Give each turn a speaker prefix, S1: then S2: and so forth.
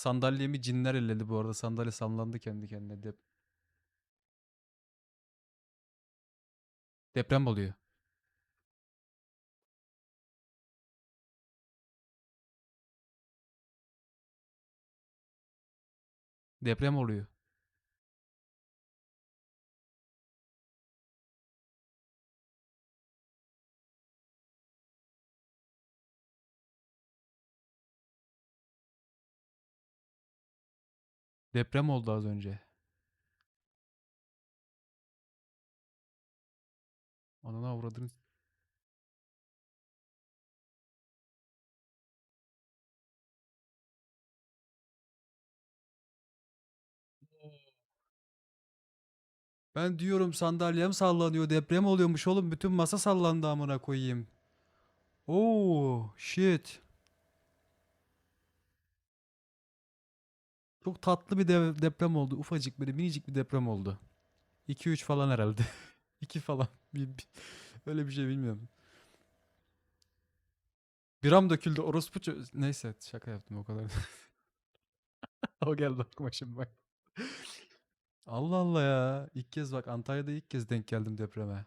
S1: Sandalyemi cinler elledi bu arada. Sandalye sallandı kendi kendine. Dep Deprem oluyor. Deprem oluyor. Deprem oldu az önce. Ananı avradını. Ben diyorum sandalyem sallanıyor. Deprem oluyormuş oğlum. Bütün masa sallandı amına koyayım. Oo, shit. Çok tatlı bir dev- deprem oldu. Ufacık böyle minicik bir deprem oldu. 2-3 falan herhalde. 2 falan. Bir, öyle bir şey bilmiyorum. Biram döküldü. Orospu Neyse şaka yaptım o kadar. o geldi aklıma şimdi bak. Allah Allah ya. İlk kez bak Antalya'da ilk kez denk geldim depreme.